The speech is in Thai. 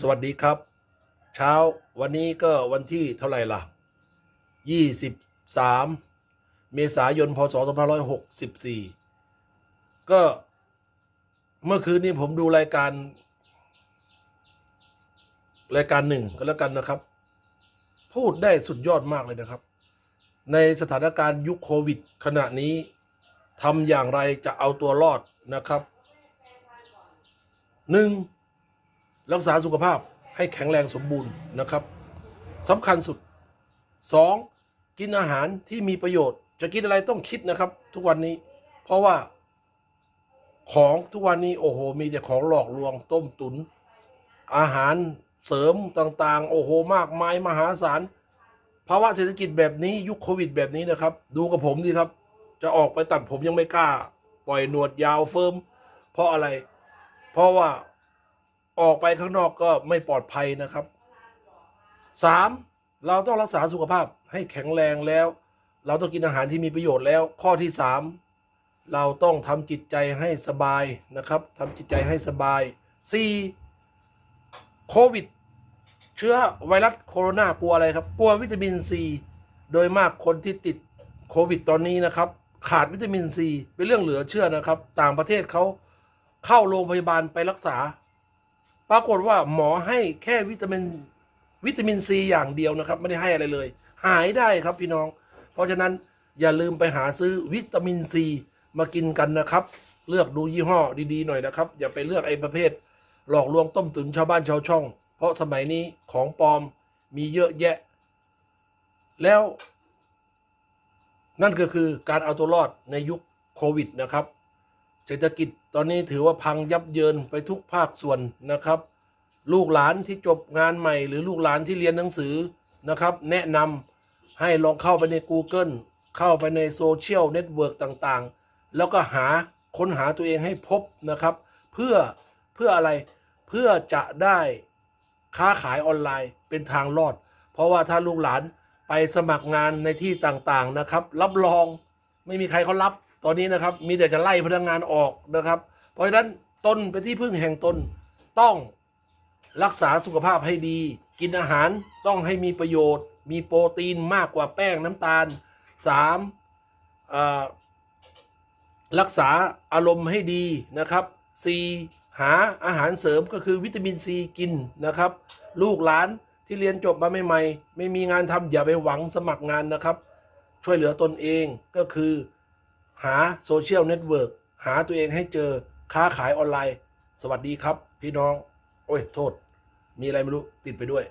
สวัสดีครับ เช้าวันนี้ก็วันที่เท่าไหร่ล่ะ 23 เมษายนพศ2564 ก็เมื่อคืนนี้ผมดูรายการ รายการหนึ่งก็แล้วกันนะครับ พูดได้สุดยอดมากเลยนะครับ ในสถานการณ์ยุคโควิด ขณะนี้ทำอย่างไรจะเอาตัวรอดนะครับหนึ่ง รักษาสุขภาพให้แข็งแรงสมบูรณ์นะครับสำคัญสุดสองกินอาหารที่มีประโยชน์ จะกินอะไรต้องคิดนะครับ ทุกวันนี้ เพราะว่า ของทุกวันนี้โอ้โห มีแต่ของหลอกลวงต้มตุน อาหารเสริมต่างๆ โอ้โห มากมายมหาศาลภาวะเศรษฐกิจแบบนี้ยุคโควิดแบบนี้นะครับ ดูกับผมดิครับ จะออกไปตัดผมยังไม่กล้า ปล่อยหนวดยาวเฟิร์มเพราะอะไร เพราะว่า ออกไปข้างนอกก็ไม่ปลอดภัยนะครับสามเราต้องรักษาสุขภาพให้แข็งแรงแล้ว เราต้องกินอาหารที่มีประโยชน์แล้ว ข้อที่สามเราต้องทำจิตใจให้สบายนะครับทำจิตใจให้สบายสี่โควิด เชื้อไวรัสโคโรนากลัวอะไรครับ กลัววิตามินซีโดยมากคนที่ติดโควิดตอนนี้นะครับ ขาดวิตามินซีเป็นเรื่องเหลือเชื่อนะครับ ต่างประเทศเขาเข้าโรงพยาบาลไปรักษา ปรากฏว่าหมอให้แค่วิตามินวิตามินซีอย่างเดียวนะครับ ไม่ได้ให้อะไรเลย หายได้ครับพี่น้อง เพราะฉะนั้นอย่าลืมไปหาซื้อวิตามินซีมากินกันนะครับ เลือกดูยี่ห้อดีๆหน่อยนะครับ อย่าไปเลือกไอ้ประเภท หลอกลวงต้มตุ๋นชาวบ้านชาวช่อง เพราะสมัยนี้ของปลอมมีเยอะแยะ แล้ว นั่นก็คือการเอาตัวรอดในยุคโควิดนะครับ เศรษฐกิจตอนนี้ถือว่าพังยับเยินไปทุกภาคส่วนนะครับ ลูกหลานที่จบงานใหม่ หรือลูกหลานที่เรียนหนังสือนะครับ แนะนำให้ลองเข้าไปใน Google เข้าไปในโซเชียลเน็ตเวิร์กต่างๆ แล้วก็หาค้นหาตัวเองให้พบนะครับ เพื่อเพื่ออะไรเพื่อจะได้ค้าขายออนไลน์เป็นทางรอด เพราะว่าถ้าลูกหลานไปสมัครงานในที่ต่างๆนะครับ รับรองไม่มีใครเขารับ ตอนนี้นะครับมีแต่จะไล่พนักงานออกนะครับ เพราะฉะนั้นตนเป็นที่พึ่งแห่งตนต้องรักษาสุขภาพให้ดี กินอาหารต้องให้มีประโยชน์ มีโปรตีนมากกว่าแป้งน้ำตาลสามรักษาอารมณ์ให้ดีนะครับสี่หาอาหารเสริมก็คือวิตามินซีกินนะครับ ลูกหลานที่เรียนจบมาใหม่ๆไม่มีงานทำอย่าไปหวังสมัครงานนะครับ ช่วยเหลือตนเองก็คือ หาโซเชียลเน็ตเวิร์กหาตัวเองให้เจอค้าขายออนไลน์ สวัสดีครับ พี่น้อง โอ้ย โทษ มีอะไรไม่รู้ติดไปด้วย